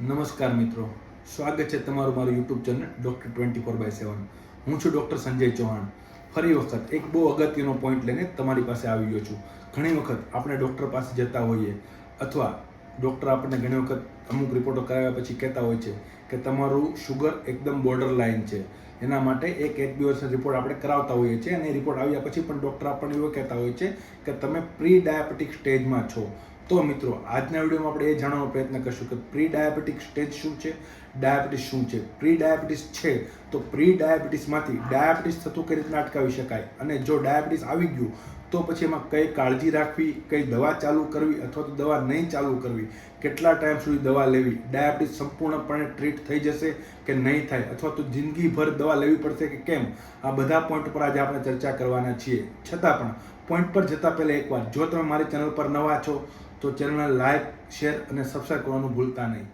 નમસ્કાર મિત્રો. સ્વાગત છે તમારું મારું YouTube channel doctor twenty four by seven. હું છું ડૉક્ટર સંજય ચૌહાણ. ફરી વખત એક બહુ અગત્યનો પોઈન્ટ લઈને તમારી પાસે આવી ગયો છું. ઘણી વખત આપણે ડૉક્ટર પાસે જતા હોઈએ અથવા ડૉક્ટર આપણને ઘણી વખત અમુક રિપોર્ટો કરાવ્યા પછી કહેતા હોય છે કે તમારું શુગર એકદમ બોર્ડર લાઇન છે. એના માટે એક એક દિવસનો રિપોર્ટ આપણે કરાવતા હોઈએ છીએ અને એ રિપોર્ટ આવ્યા પછી પણ ડૉક્ટર આપણને એવું કહેતા હોય છે કે તમે પ્રી ડાયાબિટીક સ્ટેજમાં છો. તો મિત્રો, આજના વિડીયોમાં આપણે એ જાણવાનો પ્રયત્ન કરશું કે પ્રી ડાયાબિટીક સ્ટેજ શું છે, ડાયાબિટીસ શું છે? પ્રી ડાયાબિટીસ છે તો પ્રી ડાયાબિટીસમાંથી ડાયાબિટીસ થતું કઈ રીતના અટકાવી શકાય? અને જો ડાયાબિટીસ આવી ગયું, તો પછી એમાં કઈ કાળજી રાખવી, કઈ દવા ચાલુ કરવી અથવા તો દવા નહીં ચાલુ કરવી? કેટલા ટાઈમ સુધી દવા લેવી? ડાયાબિટીસ સંપૂર્ણપણે ટ્રીટ થઈ જશે કે નહીં થાય? અથવા તો જિંદગીભર દવા લેવી પડશે કે કેમ? આ બધા પોઈન્ટ પર આજે આપણે ચર્ચા કરવાના છીએ. છતાં પણ, પોઈન્ટ પર જતાં પહેલાં એકવાર જો તમે મારી ચેનલ પર નવા છો તો ચેનલને લાઈક, શેર અને સબસ્ક્રાઈબ કરવાનું ભૂલતા નહીં.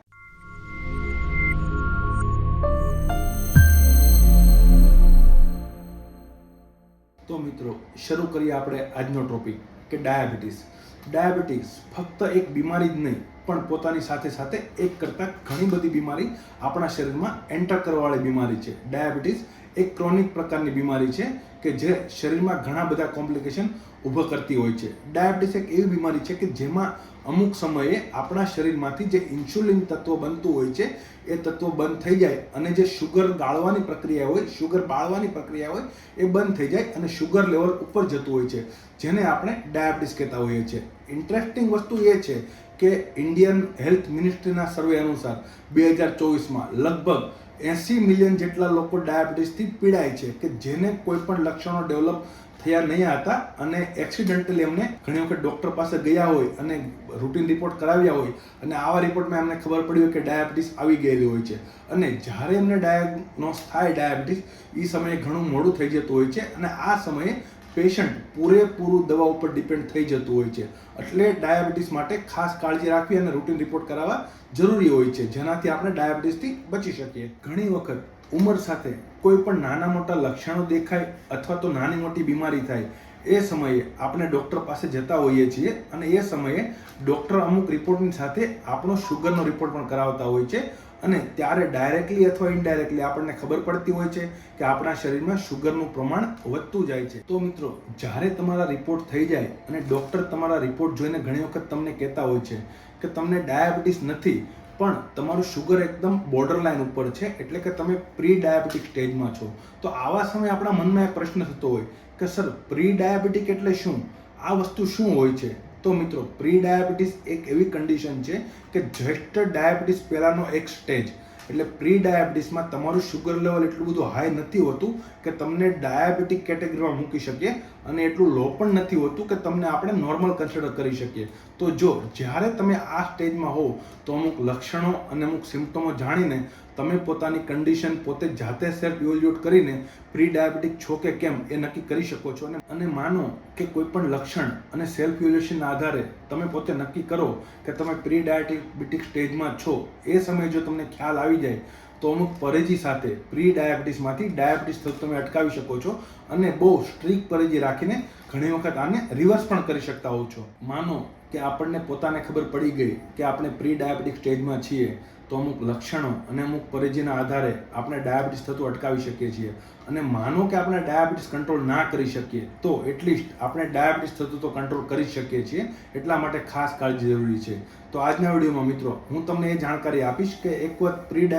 તો મિત્રો, શરૂ કરીએ આપણે આજનો ટોપિક કે ડાયાબિટીસ ડાયાબિટીસ ફક્ત એક બીમારી જ નહીં, પણ પોતાની સાથે સાથે એક કરતાં ઘણી બધી બીમારી આપણા શરીરમાં એન્ટર કરવાવાળી બીમારી છે. ડાયાબિટીસ એક ક્રોનિક પ્રકારની બીમારી છે કે જે શરીરમાં ઘણા બધા કોમ્પ્લિકેશન ઊભા કરતી હોય છે. ડાયાબિટીસ એક એવી બીમારી છે કે જેમાં અમુક સમયે આપણા શરીરમાંથી જે ઇન્સ્યુલિન તત્વ બનતું હોય છે, એ તત્વ બંધ થઈ જાય અને જે શુગર ગાળવાની પ્રક્રિયા હોય, શુગર બાળવાની પ્રક્રિયા હોય, એ બંધ થઈ જાય અને શુગર લેવલ ઉપર જતું હોય છે, જેને આપણે ડાયાબિટીસ કહેતા હોઈએ છીએ. ઇન્ટરેસ્ટિંગ વસ્તુ એ છે કે ઇન્ડિયન હેલ્થ મિનિસ્ટ્રીના સર્વે અનુસાર બે હજાર ચોવીસમાં લગભગ એંસી મિલિયન જેટલા લોકો ડાયાબિટીસથી પીડાય છે કે જેને કોઈ પણ લક્ષણો ડેવલપ થયા નહીં હતા અને એક્સિડન્ટલી એમને ઘણી વખત ડૉક્ટર પાસે ગયા હોય અને રૂટીન રિપોર્ટ કરાવ્યા હોય અને આવા રિપોર્ટમાં એમને ખબર પડી હોય કે ડાયાબિટીસ આવી ગયેલી હોય છે. અને જ્યારે એમને ડાયગ્નોસ થાય ડાયાબિટીસ એ સમયે ઘણું મોડું થઈ જતું હોય છે અને આ સમયે પેશન્ટ પૂરેપૂરું દવા ઉપર ડિપેન્ડ થઈ જતું હોય છે. એટલે ડાયાબિટીસ માટે ખાસ કાળજી રાખવી અને રૂટીન રિપોર્ટ કરાવવા જરૂરી હોય છે. જેનાથી આપણે ડાયાબિટીસથી બચી શકીએ. ઘણી વખત ઉંમર સાથે કોઈ પણ નાના મોટા લક્ષણો દેખાય અથવા તો નાની મોટી બીમારી થાય, એ સમયે આપણે ડૉક્ટર પાસે જતા હોઈએ છીએ અને એ સમયે ડૉક્ટર અમુક રિપોર્ટની સાથે આપણો શુગરનો રિપોર્ટ પણ કરાવતા હોય છે. અને ત્યારે ડાયરેક્ટલી અથવા ઇનડાયરેક્ટલી આપણને ખબર પડતી હોય છે કે આપણા શરીરમાં શુગરનું પ્રમાણ વધતું જાય છે. તો મિત્રો, જ્યારે તમારા રિપોર્ટ થઈ જાય અને ડૉક્ટર તમારા રિપોર્ટ જોઈને ઘણી વખત તમને કહેતા હોય છે કે તમને ડાયાબિટીસ નથી, પણ તમારું શુગર એકદમ બોર્ડર લાઇન ઉપર છે, એટલે કે તમે પ્રી ડાયાબિટીક સ્ટેજમાં છો. તો આવા સમયે આપણા મનમાં એક પ્રશ્ન થતો હોય કે, સર પ્રી ડાયાબિટીક એટલે શું? આ વસ્તુ શું હોય છે? તો મિત્રો પ્રી ડાયાબિટીસ એક એવી કન્ડિશન છે કે જસ્ટ ડાયાબિટીસ પહેલાંનો એક સ્ટેજ એટલે પ્રી ડાયાબિટીસમાં તમારું શુગર લેવલ એટલું બધું હાઈ નથી હોતું કે તમને ડાયાબિટીક કેટેગરીમાં મૂકી શકીએ. અને એટલું લો પણ નથી હોતું કે તમને આપણે નોર્મલ કન્સિડર કરી શકીએ. તો જો જ્યારે તમે આ સ્ટેજમાં હો તો અમુક લક્ષણો અને અમુક સિમ્ટમો જાણીને તમે પોતાની કન્ડિશન પોતે જાતે સેલ્ફ ઇવોલ્યુટ કરીને પ્રી ડાયાબિટીક છો કે કેમ એ નક્કી કરી શકો છો. અને અને માનો કે કોઈ પણ લક્ષણ અને સેલ્ફ ઇવોલ્યુશનના આધારે તમે પોતે નક્કી કરો કે તમે પ્રી ડાયાબિટીક સ્ટેજમાં છો, એ સમયે જો તમને ખ્યાલ આવી જાય તો અમુક પરેજી સાથે પ્રી ડાયાબિટીસમાંથી ડાયાબિટીસ થતું તમે અટકાવી શકો છો અને બહુ સ્ટ્રિક્ટ પરેજી રાખીને ઘણી વખત આને રિવર્સ પણ કરી શકતા હોવ છો. માનો કે આપણને પોતાને ખબર પડી ગઈ કે આપણે પ્રી ડાયાબિટીક સ્ટેજમાં છીએ, તો અમુક લક્ષણો અને અમુક પરેજીના આધારે આપણે ડાયાબિટીસ થતું અટકાવી શકીએ છીએ. અને માનો કે આપણે ડાયાબિટીસ કંટ્રોલ ના કરી શકીએ, તો એટલીસ્ટ આપણે ડાયાબિટીસ થતું તો કંટ્રોલ કરી શકીએ છીએ. એટલા માટે ખાસ કાળજી જરૂરી છે. તો આજના વિડીયોમાં મિત્રો, હું તમને એ જાણકારી આપીશ કે એક વખત પ્રી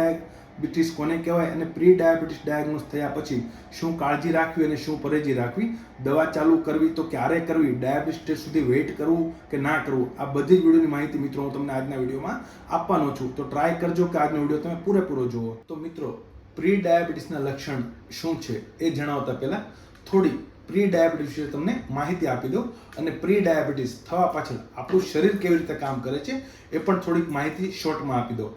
ડાયાબિટીસ કોને કહેવાય અને પ્રી ડાયાબિટીસ ડાયગ્નોસ થયા પછી શું કાળજી રાખવી અને શું પરેજી રાખવી? દવા ચાલુ કરવી તો ક્યારે કરવી? ડાયાબિટીસ ટેસ્ટ સુધી વેઇટ કરવું કે ના કરવું? આ બધી જ વિડીયોની માહિતી મિત્રો હું તમને આજના વિડીયોમાં આપવાનો છું. તો ટ્રાય કરજો કે આજનો વીડિયો તમે પૂરેપૂરો જુઓ. તો મિત્રો પ્રી ડાયાબિટીસના લક્ષણ શું છે એ જણાવતા પહેલાં થોડી પ્રી ડાયાબિટીસ વિશે તમને માહિતી આપી દઉં અને પ્રી ડાયાબિટીસ થવા પાછળ આપણું શરીર કેવી રીતે કામ કરે છે એ પણ થોડીક માહિતી શોર્ટમાં આપી દઉં.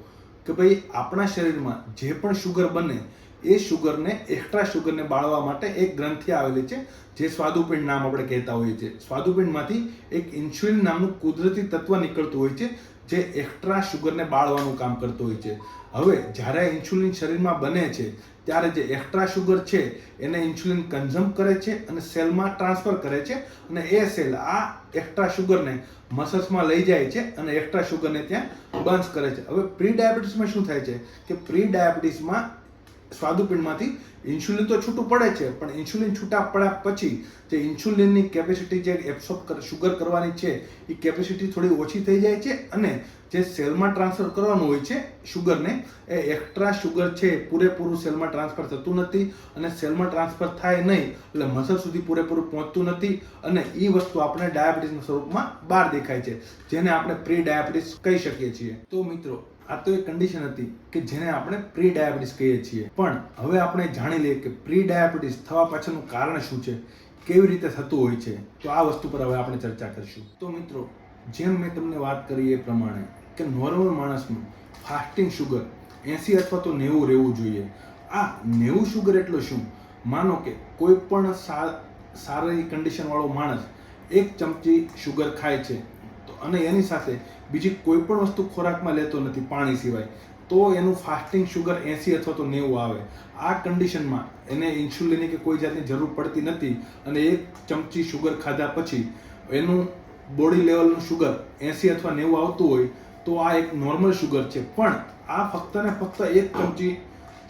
કે ભાઈ આપણા શરીરમાં જે પણ શુગર બને, એ શુગરને એક્સ્ટ્રા શુગરને બાળવા માટે એક ગ્રંથિ આવેલી છે, જે સ્વાદુપિંડ નામ આપણે કહેતા હોઈએ છીએ. સ્વાદુપિંડમાંથી એક ઇન્સ્યુલિન નામનું કુદરતી તત્વ નીકળતું હોય છે જે એક્સ્ટ્રા શુગરને બાળવાનું કામ કરતો હોય છે. હવે જ્યારે ઇન્સ્યુલિન શરીરમાં બને છે, ત્યારે જે એક્સ્ટ્રા શુગર છે, એને ઇન્સ્યુલિન કન્ઝ્યુમ કરે છે અને સેલમાં ટ્રાન્સફર કરે છે અને એ સેલ આ એક્સ્ટ્રા શુગરને મસલ્સમાં લઈ જાય છે અને એક્સ્ટ્રા શુગરને ત્યાં બંધ કરે છે. હવે પ્રી ડાયાબિટીસમાં શું થાય છે? કે પ્રી ડાયાબિટીસમાં સ્વાદુપિંડમાંથી ઇન્સ્યુલિન તો છૂટું પડે છે, પણ ઇન્સ્યુલિન છૂટા પડ્યા પછી જે ઇન્સ્યુલિનની કેપેસિટી જે એબ્સોર્બ શુગર કરવાની છે, એ કેપેસિટી થોડી ઓછી થઈ જાય છે અને જે સેલમાં ટ્રાન્સફર કરવાનું હોય છે શુગરને એ એક્સ્ટ્રા શુગર છે પૂરેપૂરું સેલમાં ટ્રાન્સફર થતું નથી અને સેલમાં ટ્રાન્સફર થાય નહીં એટલે મસલ સુધી પૂરેપૂરું પહોંચતું નથી અને એ વસ્તુ આપણે ડાયાબિટીસના સ્વરૂપમાં બહાર દેખાય છે, જેને આપણે પ્રી ડાયાબિટીસ કહી શકીએ છીએ. તો મિત્રો આ તો એક કન્ડિશન હતી કે જેને આપણે પ્રી ડાયાબિટીસ કહીએ છીએ. પણ હવે આપણે જાણી લઈએ કે પ્રી ડાયાબિટીસ થવા પાછળનું કારણ શું છે, કેવી રીતે થતું હોય છે, તો આ વસ્તુ પર હવે આપણે ચર્ચા કરીશું. તો મિત્રો, જેમ મેં તમને વાત કરી એ પ્રમાણે કે નોર્મલ માણસનું ફાસ્ટિંગ શુગર એંસી અથવા તો નેવું રહેવું જોઈએ. આ નેવું શુગર એટલે શું? માનો કે કોઈ પણ સારી કન્ડિશનવાળો માણસ એક ચમચી શુગર ખાય છે, તો અને એની સાથે બીજી કોઈ પણ વસ્તુ ખોરાકમાં લેતો નથી, પાણી સિવાય. તો એનું ફાસ્ટિંગ શુગર એંસી અથવા તો નેવું આવે. આ કન્ડિશનમાં એને ઇન્સ્યુલિનની કે કોઈ જાતની જરૂર પડતી નથી અને એક ચમચી શુગર ખાધા પછી એનું બોડી લેવલનું શુગર એંસી અથવા નેવું આવતું હોય તો આ એક નોર્મલ શુગર છે. પણ આ ફક્ત ને ફક્ત એક ચમચી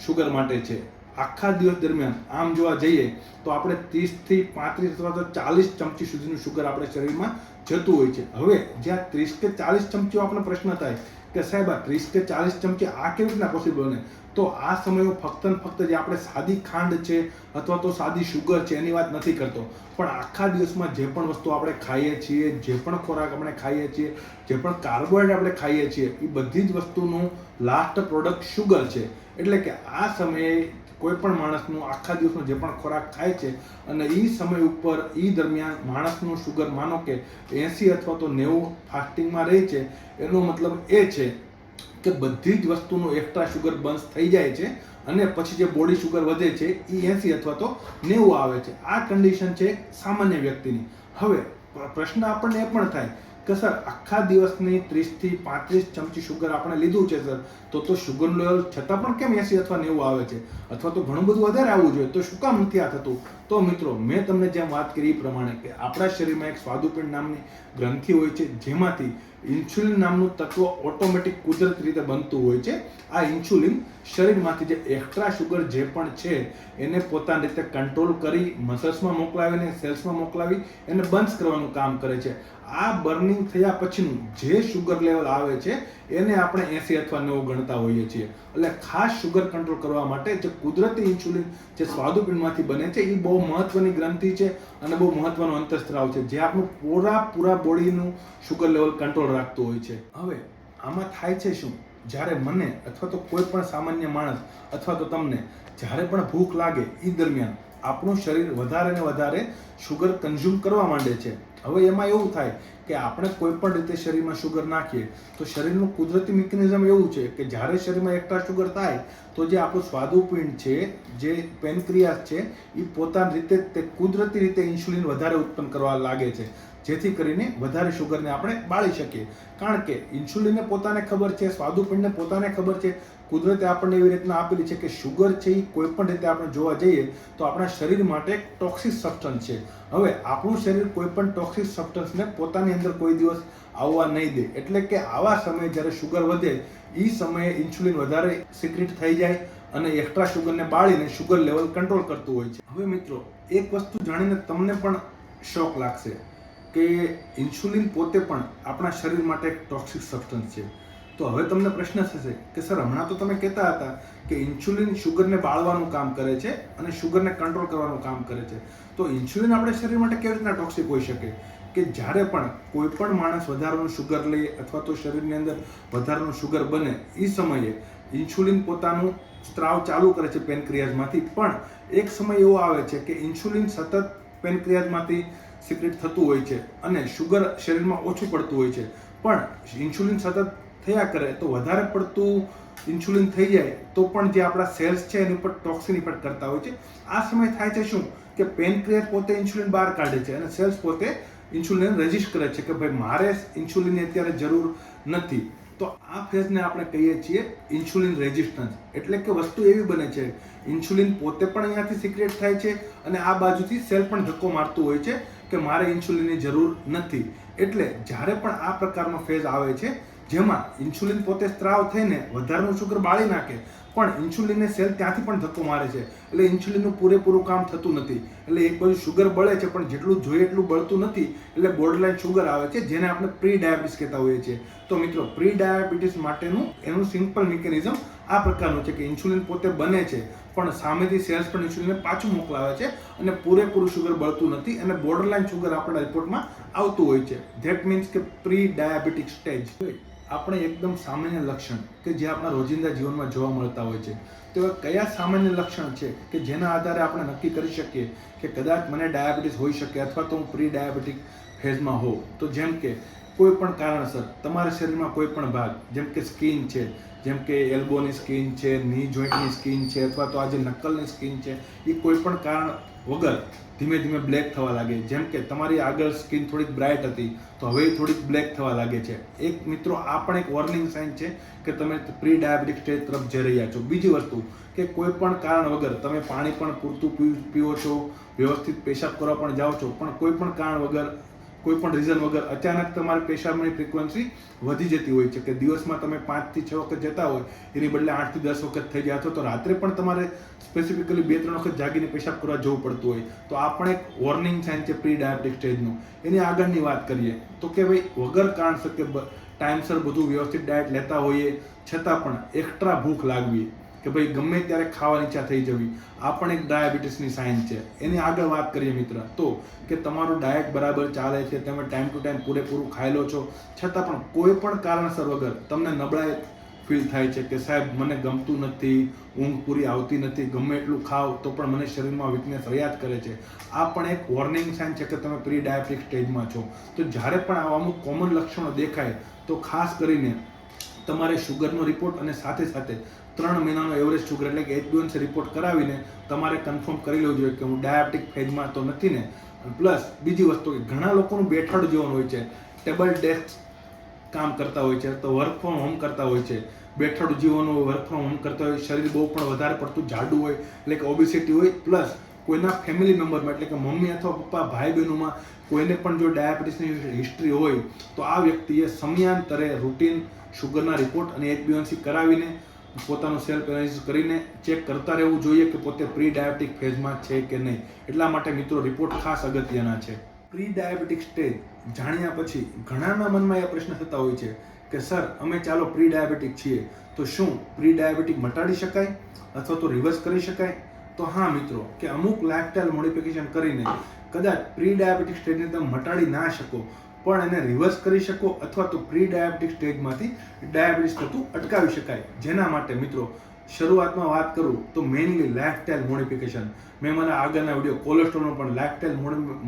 શુગર માટે છે. આખા દિવસ દરમિયાન, આમ જોવા જઈએ તો આપણે ત્રીસથી પાંત્રીસ અથવા તો ચાલીસ ચમચી સુધીનું શુગર આપણે શરીરમાં જતું હોય છે. હવે, જ્યાં ત્રીસ કે ચાલીસ ચમચીઓ આપણને પ્રશ્ન થાય કે સાહેબ, આ ત્રીસ કે ચાલીસ ચમચી આ કેવી રીતના પોસિબલ બને? તો આ સમયો ફક્ત ને ફક્ત જે આપણે સાદી ખાંડ છે અથવા તો સાદી શુગર છે એની વાત નથી કરતો. પણ આખા દિવસમાં જે પણ વસ્તુ આપણે ખાઈએ છીએ, જે પણ ખોરાક આપણે ખાઈએ છીએ, જે પણ કાર્બોહાઈડ્રેટ આપણે ખાઈએ છીએ, એ બધી જ વસ્તુનું લાસ્ટ પ્રોડક્ટ શુગર છે. એટલે કે આ સમયે કોઈ પણ માણસનું આખા દિવસનો જે પણ ખોરાક ખાય છે અને એ સમય ઉપર એ દરમિયાન માણસનું શુગર માનો કે એંસી અથવા તો નેવું ફાસ્ટિંગમાં રહે છે, એનો મતલબ એ છે કે બધી જ વસ્તુનું એક્સ્ટ્રા શુગર બંધ થઈ જાય છે અને પછી જે બોડી શુગર વધે છે એ એંસી અથવા તો નેવું આવે છે. આ કન્ડિશન છે સામાન્ય વ્યક્તિની. હવે પ્રશ્ન આપણને એ પણ થાય કે સર, આખા દિવસની ત્રીસથી પાંત્રીસ ચમચી શુગર આપણે લીધું છે, સર, તો તો શુગર લેવલ છતાં પણ કેમ એસી અથવા નેવું આવે છે? અથવા તો ઘણું બધું વધારે આવવું જોઈએ, તો શું કામ નથી આ થતું? તો મિત્રો, મેં તમને જેમ વાત કરી એ પ્રમાણે કે આપણા શરીરમાં એક સ્વાદુપિંડ નામની ગ્રંથિ હોય છે, જેમાંથી ઇન્સ્યુલિન નામનું તત્વ ઓટોમેટિક કુદરતી રીતે બનતું હોય છે. આ ઇન્સ્યુલિન શરીરમાંથી જે એક્સ્ટ્રા શુગર જે પણ છે, એને પોતાની રીતે કંટ્રોલ કરી મસલ્સમાં મોકલાવીને સેલ્સમાં મોકલાવી, એને બંધ કરવાનું કામ કરે છે. આ બર્નિંગ થયા પછીનું જે શુગર લેવલ આવે છે, એને આપણે એંસી અથવા નેવું ગણતા હોઈએ છીએ. એટલે ખાસ શુગર કંટ્રોલ કરવા માટે જે કુદરતી ઇન્સ્યુલિન જે સ્વાદુપિંડમાંથી બને છે એ બહુ મહત્વની ગ્રંથિ છે અને બહુ મહત્વનો અંતસ્ત્રાવ છે, જે આપણું પૂરા પૂરા બોડીનું શુગર લેવલ કંટ્રોલ રાખતું હોય છે. હવે, આમાં થાય છે શું? જ્યારે મને અથવા તો કોઈ પણ સામાન્ય માણસ અથવા તો તમને જ્યારે પણ ભૂખ લાગે એ દરમિયાન આપણું શરીર વધારે ને વધારે શુગર કન્ઝ્યુમ કરવા માંડે છે. હવે એમાં એવું થાય કે આપણે કોઈ પણ રીતે શરીરમાં શુગર નાખીએ, તો શરીરનું કુદરતી મિકેનિઝમ એવું છે કે જ્યારે શરીરમાં એક્સ્ટ્રા શુગર થાય, તો જે આપણું સ્વાદુપિંડ છે, જે પેનક્રિયાસ છે એ પોતાની રીતે તે કુદરતી રીતે ઇન્સ્યુલિન વધારે ઉત્પન્ન કરવા લાગે છે. જેથી કરીને વધારે શુગરને આપણે બાળી શકીએ. કારણ કે ઇન્સ્યુલિનને પોતાને ખબર છે સ્વાદુપિંડને પોતાને ખબર છે. કુદરતે આપણને એવી રીતના આપેલી છે કે શુગર છે એ કોઈ પણ રીતે આપણે જોવા જઈએ તો આપણા શરીર માટે એક ટોક્સિક સબસ્ટન્સ છે. હવે આપણું શરીર કોઈ પણ ટોક્સિક સબસ્ટન્સને પોતાની અંદર કોઈ દિવસ આવવા નહીં દે. એટલે કે આવા સમયે જ્યારે શુગર વધે એ સમયે ઇન્સ્યુલિન વધારે સિક્રેટ થઈ જાય અને એક્સ્ટ્રા શુગરને બાળીને શુગર લેવલ કંટ્રોલ કરતું હોય છે. હવે મિત્રો, એક વસ્તુ જાણીને તમને પણ શોક લાગશે. કે ઇન્સ્યુલિન પોતે પણ આપણા શરીર માટે એક ટોક્સિક સબસ્ટન્સ છે. તો હવે તમને પ્રશ્ન થશે કે સર, હમણાં તો તમે કહેતા હતા કે ઇન્સ્યુલિન શુગરને બાળવાનું કામ કરે છે અને શુગરને કંટ્રોલ કરવાનું કામ કરે છે. તો ઇન્સ્યુલિન આપણે શરીર માટે કેવી રીતના ટોક્સિક હોઈ શકે? કે જ્યારે પણ કોઈ પણ માણસ વધારાનું શુગર લે અથવા તો શરીરની અંદર વધારાનું શુગર બને એ સમયે ઇન્સ્યુલિન પોતાનું સ્ત્રાવ ચાલુ કરે છે પેનક્રિયાઝમાંથી. પણ એક સમય એવો આવે છે કે ઇન્સ્યુલિન સતત પેનક્રિયાઝમાંથી સિક્રેટ થતું હોય છે અને શુગર શરીરમાં ઓછું પડતું હોય છે. પણ ઇન્સ્યુલિન સતત થયા કરે તો વધારે પડતું ઇન્સ્યુલિન થઈ જાય તો પણ જે આપણા સેલ્સ છે એની ઉપર ટોક્સિન ઇફેક્ટ કરતા હોય છે. આ સમય થાય છે શું? કે પેનક્રિયાસ પોતે ઇન્સ્યુલિન બહાર કાઢે છે અને સેલ્સ પોતે ઇન્સ્યુલિન રજિસ્ટ કરે છે કે ભાઈ મારે ઇન્સ્યુલિનની અત્યારે જરૂર નથી. તો આ ફેઝને આપણે કહીએ છીએ ઇન્સ્યુલિન રેઝિસ્ટન્સ એટલે કે વસ્તુ એવી બને છે ઇન્સ્યુલિન પોતે પણ અહીંયાથી સિક્રેટ થાય છે અને આ બાજુથી સેલ પણ ધક્કો મારતું હોય છે કે મારે ઇન્સ્યુલિનની જરૂર નથી. એટલે જ્યારે પણ આ પ્રકારનો ફેઝ આવે છે, જેમાં ઇન્સ્યુલિન પોતે સ્ત્રાવ થઈને વધારાનું શુગર બાળી નાખે પણ ઇન્સ્યુલિનને સેલ ત્યાંથી પણ ધક્કો મારે છે. એટલે ઇન્સ્યુલિનનું પૂરેપૂરું કામ થતું નથી. એટલે એક બાજુ શુગર બળે છે, પણ જેટલું જોઈએ એટલું બળતું નથી. એટલે બોર્ડરલાઇન શુગર આવે છે, જેને આપણે પ્રી ડાયાબિટીસ કહેતા હોઈએ છીએ. તો મિત્રો પ્રી ડાયાબિટીસ માટેનું એનું સિમ્પલ મિકેનિઝમ આ પ્રકારનું છે કે ઇન્સ્યુલિન પોતે બને છે, પણ સામેથી સેલ્સ પણ ઇન્સ્યુલિનને પાછું મોકલાવે છે અને પૂરેપૂરું શુગર બળતું નથી અને બોર્ડરલાઇન શુગર આપણા રિપોર્ટમાં આવતું હોય છે. ધેટ મીન્સ કે પ્રી ડાયાબિટીક સ્ટેજ આપણે એકદમ સામાન્ય લક્ષણ કે જે આપણા રોજિંદા જીવનમાં જોવા મળતા હોય છે. તો કયા સામાન્ય લક્ષણ છે કે જેના આધારે આપણે નક્કી કરી શકીએ કે કદાચ મને ડાયાબિટીસ હોઈ શકે અથવા તો હું પ્રી ડાયાબિટીક ફેઝમાં હોઉં. તો જેમ કે કોઈ પણ કારણસર તમારા શરીરમાં કોઈ પણ ભાગ, જેમ કે સ્કિન છે, જેમ કે એલ્બોની સ્કિન છે, ની જોઈન્ટની સ્કિન છે અથવા તો આ જે નકલની સ્કિન છે એ કોઈ પણ કારણ વગર ધીમે ધીમે બ્લેક થવા લાગે. જેમ કે તમારી આગળ સ્કિન થોડીક બ્રાઇટ હતી, તો હવે થોડીક બ્લેક થવા લાગે છે. એક મિત્રો, આ પણ એક વોર્નિંગ સાઇન છે કે તમે પ્રી ડાયાબિટીક સ્ટેજ તરફ જઈ રહ્યા છો. બીજી વસ્તુ કે કોઈ પણ કારણ વગર તમે પાણી પણ પૂરતું પીવો છો, વ્યવસ્થિત પેશાબ કરવા પણ જાઓ છો, પણ કોઈ પણ કારણ વગર કોઈ પણ રીઝન વગર અચાનક તમારી પેશાબની ફ્રિકવન્સી વધી જતી હોય છે કે દિવસમાં તમે પાંચથી છ વખત જતા હોય, એની બદલે આઠથી દસ વખત થઈ અથવા તો રાત્રે પણ તમારે સ્પેસિફિકલી બે ત્રણ વખત જાગીને પેશાબ કરવા જવું પડતું હોય. તો આ પણ એક વોર્નિંગ સાઇન છે પ્રી ડાયાબિટીક સ્ટેજનું એની આગળની વાત કરીએ, તો કે ભાઈ, વગર કારણસર કે બ- ટાઈમસર બધું વ્યવસ્થિત ડાયટ લેતા હોઈએ, છતાં પણ એક્સ્ટ્રા ભૂખ લાગવી. કે ભાઈ ગમે ત્યારે ખાવાની ઈચ્છા થઈ જવી, આ પણ એક ડાયાબિટીસની સાઇન છે. એની આગળ વાત કરીએ મિત્ર, તો કે તમારું ડાયટ બરાબર ચાલે છે, તમે ટાઈમ ટુ ટાઈમ પૂરેપૂરું ખાઈ છો, છતાં પણ કોઈ પણ કારણસર વગર તમને નબળાઈ ફીલ થાય છે કે સાહેબ મને ગમતું નથી, ઊંઘ પૂરી આવતી નથી, ગમે એટલું ખાવ તો પણ મને શરીરમાં વીકનેસ રહ્યા કરે છે. આ પણ એક વોર્નિંગ સાઇન છે કે તમે પ્રી ડાયાબિટીક સ્ટેજમાં છો. તો જ્યારે પણ આવા અમુક કોમન લક્ષણો દેખાય, તો ખાસ કરીને તમારે શુગરનો રિપોર્ટ અને સાથે સાથે ત્રણ મહિનાનો એવરેજ શુગર એટલે કે એચબીએનસી રિપોર્ટ કરાવીને તમારે કન્ફર્મ કરી લેવું જોઈએ કે હું ડાયાબિટીક ફેઝમાં તો નથી ને. પ્લસ બીજી વસ્તુ કે ઘણા લોકોનું બેઠડ જીવન હોય છે. ટેબલ ડેસ્ક કામ કરતા હોય છે, તો વર્ક ફ્રોમ હોમ કરતા હોય છે. બેઠડ જીવન હોય વર્ક ફ્રોમ હોમ કરતા હોય, શરીર બહુ પણ વધારે પડતું જાડું હોય, એટલે કે ઓબિસિટી હોય પ્લસ કોઈના ફેમિલી મેમ્બરમાં એટલે કે મમ્મી અથવા પપ્પા, ભાઈ બહેનોમાં કોઈને પણ જો ડાયાબિટીસની હિસ્ટ્રી હોય, તો આ વ્યક્તિએ સમયાંતરે રૂટીન શુગરના રિપોર્ટ અને એચબીએનસી કરાવીને પોતાનું સેલ્ફ એનાલિસિસ કરીને ચેક કરતા રહેવું જોઈએ કે પોતે પ્રી ડાયાબિટીક ફેઝમાં છે કે નહીં. એટલા માટે મિત્રો રિપોર્ટ ખાસ અગત્યના છે. પ્રી ડાયાબિટીક સ્ટેજ જાણ્યા પછી ઘણાના મનમાં એ પ્રશ્ન થતા હોય છે કે, સર, અમે ચાલો પ્રી ડાયાબિટીક છીએ. તો શું પ્રી ડાયાબિટીક મટાડી શકાય? અથવા તો રિવર્સ કરી શકાય? તો હા મિત્રો, કે અમુક લાઇફસ્ટાઇલ મોડિફિકેશન કરીને કદાચ પ્રી ડાયાબિટીક સ્ટેજને તમે મટાડી ના શકો, પણ એને રિવર્સ કરી શકો અથવા તો પ્રી ડાયાબિટીક સ્ટેજમાંથી ડાયાબિટીસ થતું અટકાવી શકાય. જેના માટે મિત્રો, શરૂઆતમાં વાત કરું તો મેઇનલી લાઇફસ્ટાઇલ મોડિફિકેશન મેં મારા આગળના વીડિયો કોલેસ્ટ્રોલનો પણ લાઇફસ્ટાઇલ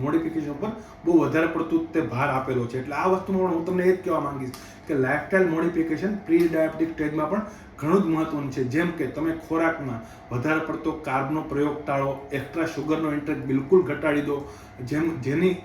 મોડિફિકેશન પર બહુ વધારે પડતું તે ભાર આપેલો છે. એટલે આ વસ્તુમાં પણ હું તમને એ જ કહેવા માંગીશ કે લાઇફસ્ટાઇલ મોડિફિકેશન પ્રી ડાયાબિટીક સ્ટેજમાં પણ ઘણું જ મહત્વનું છે. જેમ કે તમે ખોરાકમાં વધારે પડતો કાર્બનો પ્રયોગ ટાળો એક્સ્ટ્રા શુગરનો ઇન્ટેક બિલકુલ ઘટાડી દો. જેમ, જેની,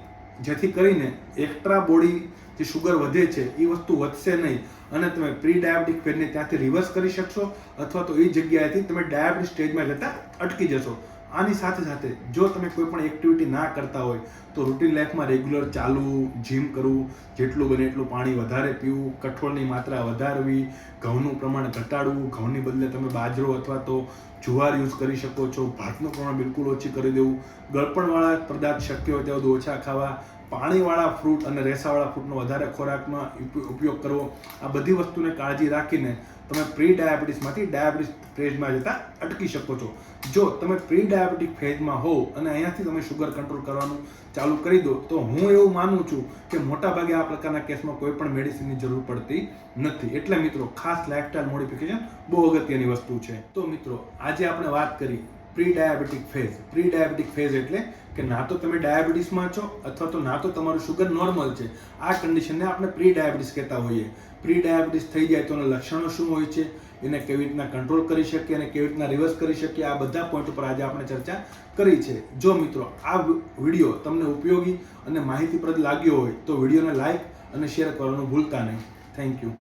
જેથી કરીને એક્સ્ટ્રા બોડી જે શુગર વધે છે, એ વસ્તુ વધશે નહીં. અને તમે પ્રી ડાયાબિટીક ફેરને ત્યાંથી રિવર્સ કરી શકશો, અથવા તો એ જગ્યાએથી તમે ડાયાબિટીસ સ્ટેજમાં જતા અટકી જશો. આની સાથે સાથે જો તમે કોઈ પણ એક્ટિવિટી ના કરતા હોય, તો રૂટીન લાઈફમાં રેગ્યુલર ચાલવું જીમ કરવું, જેટલું બને એટલું પાણી વધારે પીવું, કઠોળની માત્રા વધારવી, ઘઉંનું પ્રમાણ ઘટાડવું, ઘઉંની બદલે તમે બાજરો અથવા તો જુવાર યુઝ કરી શકો છો, ભાતનું પ્રમાણ બિલકુલ ઓછી કરી દેવું, ગળપણવાળા પદાર્થ શક્ય હોય સુધી ઓછા ખાવા પાણીવાળા ફ્રૂટ અને રેસાવાળા ફ્રૂટનો વધારે ખોરાકમાં ઉપ- ઉપયોગ કરવો, આ બધી વસ્તુને કાળજી રાખીને તમે પ્રી ડાયાબિટીસમાંથી ડાયાબિટીસ ફેઝમાં જતાં અટકી શકો છો. જો તમે પ્રી ડાયાબિટીક ફેઝમાં હોવ અને અહીંયાથી તમે શુગર કંટ્રોલ કરવાનું ચાલુ કરી દો, તો હું એવું માનું છું કે મોટાભાગે આ પ્રકારના કેસમાં કોઈ પણ મેડિસિનની જરૂર પડતી નથી. એટલે મિત્રો, ખાસ લાઇફસ્ટાઇલ મોડિફિકેશન બહુ અગત્યની વસ્તુ છે. તો મિત્રો, આજે આપણે વાત કરી pre diabetic phase pre diabetic phase એટલે કે ના તો તમે ડાયાબિટીસમાં છો અથવા તો ના તો તમારું શુગર નોર્મલ છે. આ કન્ડિશનને આપણે પ્રી ડાયાબિટીસ કહેતા હોઈએ. પ્રી ડાયાબિટીસ થઈ જાય તો એના લક્ષણો શું હોય છે? એને કેવી રીતના કંટ્રોલ કરી શકીએ અને કેવી રીતના રિવર્સ કરી શકીએ? આ બધા પોઈન્ટ ઉપર આજે આપણે ચર્ચા કરી છે. જો મિત્રો, આ વીડિયો તમને ઉપયોગી અને માહિતીપ્રદ લાગ્યો હોય તો વિડીયોને લાઇક અને શેર કરવાનું ભૂલતા નહીં. Thank you